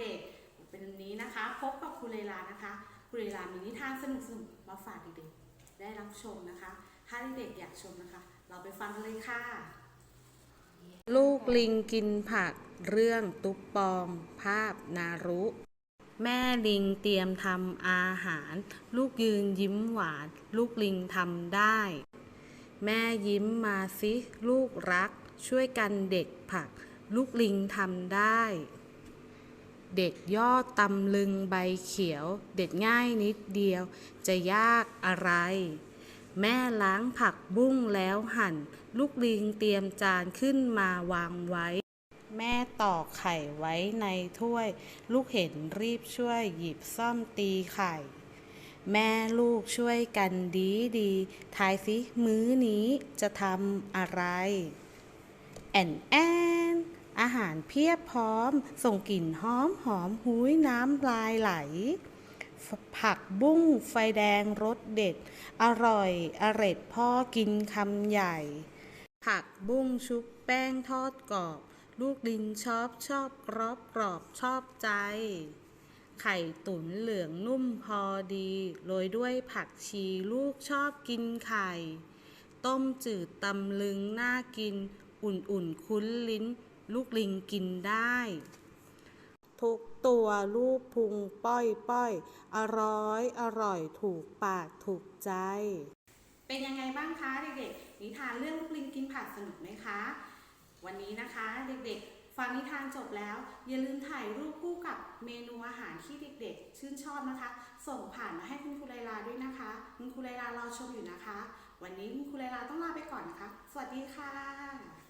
เด็กเป็นนี้นะคะ พบกับคุณเลลานะคะครูเลลามีนิทานสนุกๆมาฝากเด็กๆ ได้รับชมนะคะ ถ้าเด็กๆอยากชมนะคะ เราไปฟังกันเลยค่ะ ลูกลิงกินผัก เรื่องตุ๊บปอมภาพนารุ แม่ลิงเตรียมทำอาหาร ลูกยืนยิ้มหวาน ลูกลิงทำได้ แม่ยิ้มมาสิ ลูกรัก ช่วยกันเด็กผัก ลูกลิงทำได้ เด็ดยอดตำลึงใบเขียว เด็ดง่ายนิดเดียว จะยากอะไร แม่ล้างผักบุ้งแล้วหั่น ลูกลิงเตรียมจานขึ้นมาวางไว้ แม่ตอกไข่ไว้ในถ้วย ลูกเห็นรีบช่วยหยิบซ่อมตีไข่ แม่ลูกช่วยกันดีดีทายสิมื้อนี้จะทำอะไร แอนแอน อาหารเพียบพร้อม ส่งกลิ่นหอมหอมหุยน้ำลายไหล ผักบุ้งไฟแดงรสเด็ด อร่อยอร็ดพ่อกินคำใหญ่ ผักบุ้งชุบแป้งทอดกรอบ ลูกดินชอบชอบกรอบกรอบชอบใจ ไข่ตุ๋นเหลืองนุ่มพอดีโรยด้วยผักชีลูกชอบกินไข่ ต้มจืดตำลึงน่ากิน อุ่นๆ คุ้นลิ้น ลูกลิงกินได้ ทุกตัวลูกพุงป้อยป้อยอร่อย อร่อยถูกปากถูกใจ เป็นยังไงบ้างคะเด็กๆ นิทานเรื่องลูกลิงกินผักสนุกไหมคะ วันนี้นะคะเด็กๆ ฟังนิทานจบแล้ว อย่าลืมถ่ายรูปคู่กับเมนูอาหารที่เด็กๆ ชื่นชอบนะคะ ส่งผ่านมาให้คุณครูไลลาด้วยนะคะ คุณครูไลลารอชมอยู่นะคะ วันนี้คุณครูไลลาต้องลาไปก่อนนะคะ สวัสดีค่ะ